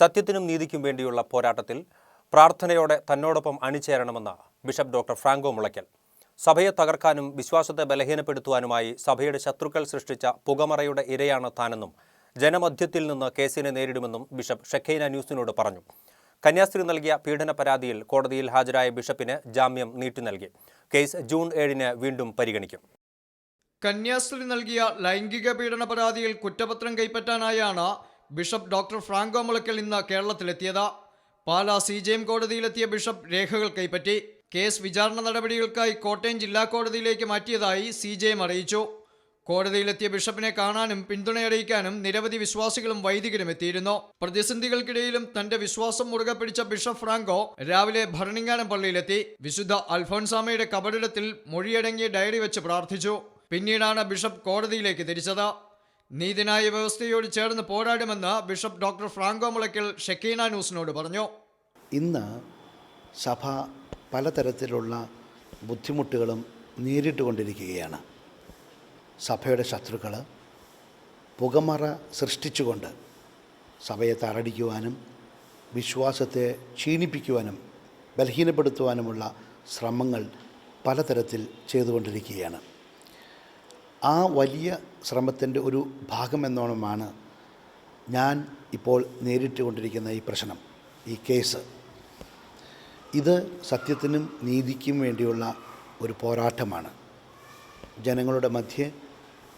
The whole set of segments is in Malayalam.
സത്യത്തിനും നീതിക്കും വേണ്ടിയുള്ള പോരാട്ടത്തിൽ പ്രാർത്ഥനയോടെ തന്നോടൊപ്പം അണിചേരണമെന്ന് ബിഷപ്പ് ഡോക്ടർ ഫ്രാങ്കോ മുളയ്ക്കൽ. സഭയെ തകർക്കാനും വിശ്വാസത്തെ ബലഹീനപ്പെടുത്തുവാനുമായി സഭയുടെ ശത്രുക്കൾ സൃഷ്ടിച്ച പുകമറയുടെ ഇരയാണ് താനെന്നും ജനമധ്യത്തിൽ നിന്ന് കേസിനെ നേരിടുമെന്നും ബിഷപ്പ് ഷെഖൈന ന്യൂസിനോട് പറഞ്ഞു. കന്യാസ്ത്രീ നൽകിയ പീഡന പരാതിയിൽ കോടതിയിൽ ഹാജരായ ബിഷപ്പിന് ജാമ്യം നീട്ടി നൽകി. കേസ് ജൂൺ ഏഴിന് വീണ്ടും പരിഗണിക്കും. കന്യാസ്ത്രീ നൽകിയ ലൈംഗിക പീഡന പരാതിയിൽ കുറ്റപത്രം കൈപ്പറ്റാനായാണ് ബിഷപ്പ് ഡോക്ടർ ഫ്രാങ്കോ മുളയ്ക്കൽ ഇന്ന് കേരളത്തിലെത്തിയത്. പാലാ സി ജെ എം കോടതിയിലെത്തിയ ബിഷപ്പ് രേഖകൾ കൈപ്പറ്റി. കേസ് വിചാരണ നടപടികൾക്കായി കോട്ടയം ജില്ലാ കോടതിയിലേക്ക് മാറ്റിയതായി സി ജെ എം അറിയിച്ചു. കോടതിയിലെത്തിയ ബിഷപ്പിനെ കാണാനും പിന്തുണയറിയിക്കാനും നിരവധി വിശ്വാസികളും വൈദികരും എത്തിയിരുന്നു. പ്രതിസന്ധികൾക്കിടയിലും തന്റെ വിശ്വാസം മുറുകെ പിടിച്ച ബിഷപ്പ് ഫ്രാങ്കോ രാവിലെ ഭരണിങ്ങാനം പള്ളിയിലെത്തി. വിശുദ്ധ അൽഫോൻസാമയുടെ കബറിടത്തിൽ മൊഴിയടങ്ങിയ ഡയറി വെച്ച് പ്രാർത്ഥിച്ചു. പിന്നീടാണ് ബിഷപ്പ് കോടതിയിലേക്ക് തിരിച്ചത്. നീതിന്യായ വ്യവസ്ഥയോട് ചേർന്ന് പോരാടുമെന്ന് bishop doctor Franco Mulakkal Shekinah ന്യൂസിനോട് പറഞ്ഞു. ഇന്ന് സഭ പലതരത്തിലുള്ള ബുദ്ധിമുട്ടുകളും നേരിട്ടുകൊണ്ടിരിക്കുകയാണ്. സഭയുടെ ശത്രുക്കൾ പുകമറ സൃഷ്ടിച്ചുകൊണ്ട് സഭയെ തറടിക്കുവാനും വിശ്വാസത്തെ ക്ഷീണിപ്പിക്കുവാനും ബലഹീനപ്പെടുത്തുവാനുമുള്ള ശ്രമങ്ങൾ പലതരത്തിൽ ചെയ്തുകൊണ്ടിരിക്കുകയാണ്. ആ വലിയ ശ്രമത്തിന്റെ ഒരു ഭാഗമെന്നോണമാണ് ഞാൻ ഇപ്പോൾ നേരിട്ട് കൊണ്ടിരിക്കുന്ന ഈ പ്രശ്നം ഈ കേസ്. ഇത് സത്യത്തിനും നീതിക്കും വേണ്ടിയുള്ള ഒരു പോരാട്ടമാണ്. ജനങ്ങളുടെ മധ്യേ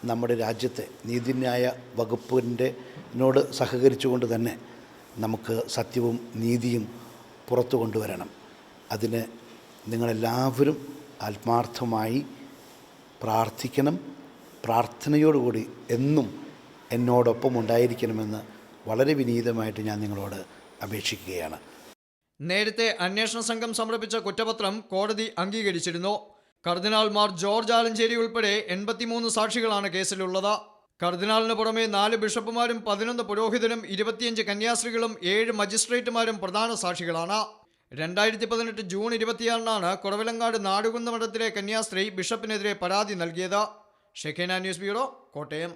നമ്മുടെ രാജ്യത്തെ നീതിന്യായ വകുപ്പിന്റെ നോട് സഹകരിച്ചുകൊണ്ട് തന്നെ നമുക്ക് സത്യവും നീതിയും പുറത്തു കൊണ്ടുവരണം. അതിന് നിങ്ങളെല്ലാവരും ആത്മാർത്ഥമായി പ്രാർത്ഥിക്കണം. പ്രാർത്ഥനയോടുകൂടി എന്നും എന്നോടൊപ്പം ഉണ്ടായിരിക്കണമെന്ന് വളരെ വിനീതമായിട്ട് ഞാൻ നിങ്ങളോട് അപേക്ഷിക്കുകയാണ്. നേരത്തെ അന്വേഷണ സംഘം സമർപ്പിച്ച കുറ്റപത്രം കോടതി അംഗീകരിച്ചിരുന്നു. കർദിനാൾമാർ ജോർജ് ആലഞ്ചേരി ഉൾപ്പെടെ എൺപത്തിമൂന്ന് സാക്ഷികളാണ് കേസിലുള്ളത്. കർദിനാളിന് പുറമെ നാല് ബിഷപ്പുമാരും പതിനൊന്ന് പുരോഹിതനും ഇരുപത്തിയഞ്ച് കന്യാസ്ത്രീകളും ഏഴ് മജിസ്ട്രേറ്റുമാരും പ്രധാന സാക്ഷികളാണ്. രണ്ടായിരത്തി പതിനെട്ട് ജൂൺ ഇരുപത്തിയാറിനാണ് കുറവിലങ്ങാട് നാടുകുന്ന മഠത്തിലെ കന്യാസ്ത്രീ ബിഷപ്പിനെതിരെ പരാതി നൽകിയത്. ഷെഖേന ന്യൂസ് ബ്യൂറോ കോട്ടയം